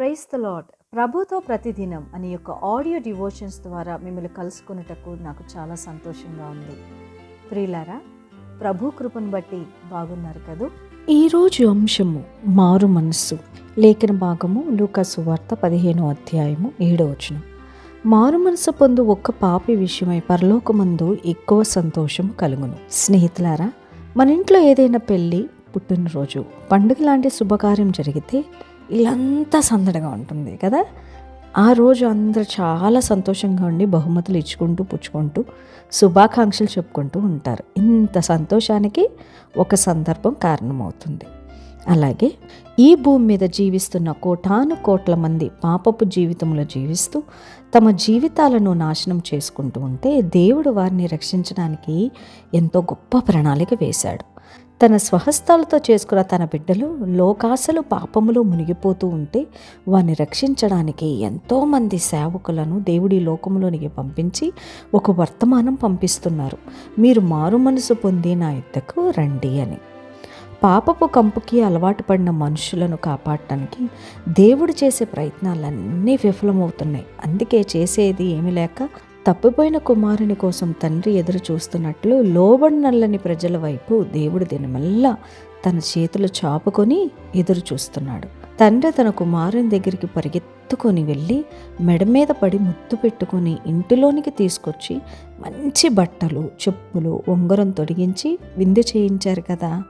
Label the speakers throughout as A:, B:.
A: Price the lord ప్రభుతో ప్రతిదినం అనే యొక్క ఆడియో డివోషన్స్ ద్వారా మిమ్మల్ని కలుసుకునేటకు నాకు చాలా సంతోషంగా ఉంది. ప్రియులారా ప్రభు కృపను బట్టి బాగున్నారు కదూ?
B: ఈరోజు అంశము మారు మనస్సు. లేఖన భాగము లూకాసు వార్త పదిహేనో అధ్యాయము ఏడో వచనం. మారు మనసు పొందు ఒక్క పాపి విషయమై పరలోకమందు ఎక్కువ సంతోషం కలుగును. స్నేహితులారా మన ఇంట్లో ఏదైనా పెళ్ళి పుట్టినరోజు పండుగ లాంటి శుభకార్యం జరిగితే ఇల్లంతా సందడిగా ఉంటుంది కదా. ఆ రోజు అందరూ చాలా సంతోషంగా ఉండి బహుమతులు ఇచ్చుకుంటూ పుచ్చుకుంటూ శుభాకాంక్షలు చెప్పుకుంటూ ఉంటారు. ఇంత సంతోషానికి ఒక సందర్భం కారణమవుతుంది. అలాగే ఈ భూమి మీద జీవిస్తున్న కోటాను కోట్ల మంది పాపపు జీవితంలో జీవిస్తూ తమ జీవితాలను నాశనం చేసుకుంటూ ఉంటే దేవుడు వారిని రక్షించడానికి ఎంతో గొప్ప ప్రణాళిక వేశాడు. తన స్వహస్తాలతో చేసుకున్న తన బిడ్డలు లోకాసలు పాపములో మునిగిపోతూ ఉంటే వారిని రక్షించడానికి ఎంతోమంది సేవకులను దేవుడి లోకములోనికి పంపించి ఒక వర్తమానం పంపిస్తున్నారు. మీరు మారు మనసు పొంది నా యుద్ధకు రండి అని. పాపపు కంపుకి అలవాటు పడిన మనుషులను కాపాడటానికి దేవుడు చేసే ప్రయత్నాలన్నీ విఫలమవుతున్నాయి. అందుకే చేసేది ఏమీ లేక తప్పిపోయిన కుమారుని కోసం తండ్రి ఎదురు చూస్తున్నట్లు లోబడినల్లని ప్రజల వైపు దేవుడు దినమల్లా తన చేతులు చాపుకొని ఎదురు చూస్తున్నాడు. తండ్రి తన కుమారుని దగ్గరికి పరిగెత్తుకొని వెళ్ళి మెడ మీద పడి ముద్దు పెట్టుకొని ఇంటిలోనికి తీసుకొచ్చి మంచి బట్టలు చెప్పులు ఉంగరం తొడిగించి విందు చేయించారు కదా.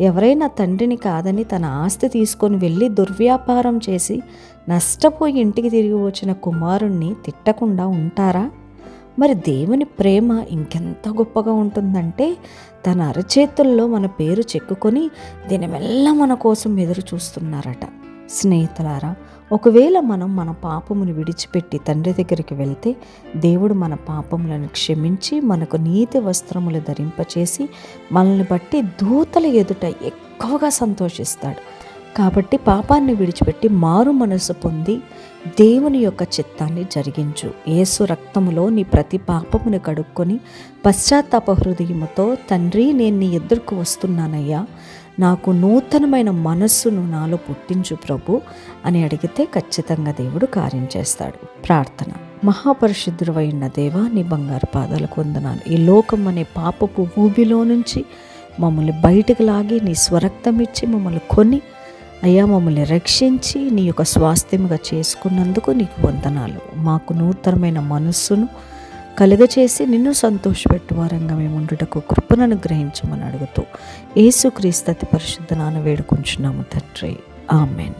B: ఎవరైనా తండ్రిని కాదని తన ఆస్తి తీసుకొని వెళ్ళి దుర్వ్యాపారం చేసి నష్టపోయి ఇంటికి తిరిగి వచ్చిన కుమారుణ్ణి తిట్టకుండా ఉంటారా? మరి దేవుని ప్రేమ ఇంకెంత గొప్పగా ఉంటుందంటే తన అరచేతుల్లో మన పేరు చెక్కుకొని దినమెల్లా మన కోసం ఎదురు చూస్తున్నారట. స్నేహితులారా ఒకవేళ మనం మన పాపమును విడిచిపెట్టి తండ్రి దగ్గరికి వెళ్తే దేవుడు మన పాపములను క్షమించి మనకు నీతి వస్త్రములు ధరింపచేసి మనల్ని బట్టి దూతల ఎదుట ఎక్కువగా సంతోషిస్తాడు. కాబట్టి పాపాన్ని విడిచిపెట్టి మారు మనసు పొంది దేవుని యొక్క చిత్తాన్ని జరిగించు. యేసు రక్తములో నీ ప్రతి పాపమును కడుక్కొని పశ్చాత్తాప హృదయముతో తండ్రి నేను నీ ఎదురుకు వస్తున్నానయ్యా. నాకు నూతనమైన మనస్సును నాలో పుట్టించు ప్రభు అని అడిగితే ఖచ్చితంగా దేవుడు కార్యం చేస్తాడు. ప్రార్థన. మహాపరిశుద్ధుడైన దేవా నీ బంగారు పాదాలకు వందనాలు. ఈ లోకం అనే పాపపు ఊబిలో నుంచి మమ్మల్ని బయటకు లాగి నీ స్వరక్తం ఇచ్చి మమ్మల్ని కొని అయ్యా మమ్మల్ని రక్షించి నీ యొక్క స్వాస్థ్యముగా చేసుకున్నందుకు నీకు వందనాలు. మాకు నూతనమైన మనస్సును కలుగచేసి నిన్ను సంతోషపెట్టు వారంగా మేము ఉండుటకు కృపను గ్రహించమని అడుగుతూ ఏసుక్రీస్తతి పరిశుద్ధ నాన్న వేడుకుంటున్నాము తండ్రి. ఆమెన్.